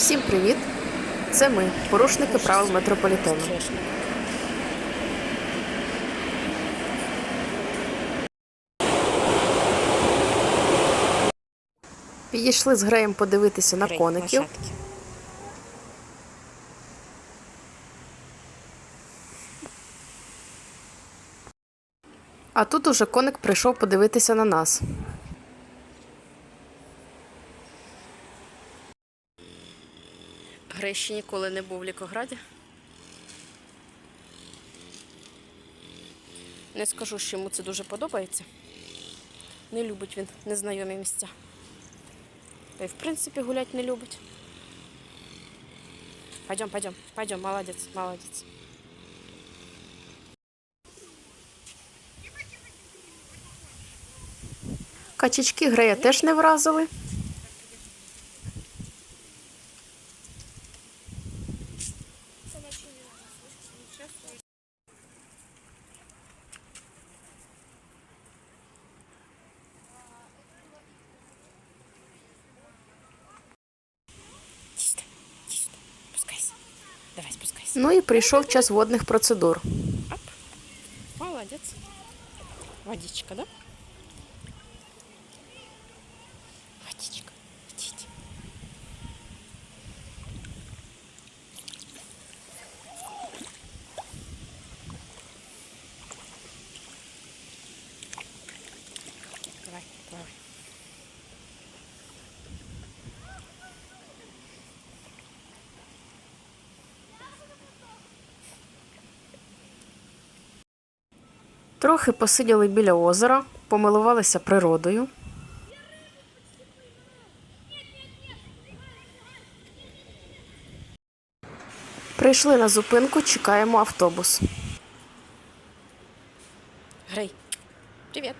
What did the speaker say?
Всім привіт! Це ми, порушники правил метрополітену. Підійшли з Греєм подивитися на коників. А тут уже коник прийшов подивитися на нас. Ще ніколи не був в Лікограді. Не скажу, що йому це дуже подобається. Не любить він незнайомі місця. Та й в принципі гулять не любить. Пойдем, пойдем, пойдем, молодець, молодець. Качечки Грея теж не вразили. Давай, спускайся. Ну і прийшов час водних процедур. Оп. Молодец. Водичка, да? Водичка. Идите. Давай, давай. Трохи посиділи біля озера, помилувалися природою. Прийшли на зупинку, чекаємо автобус. Грей. Привет.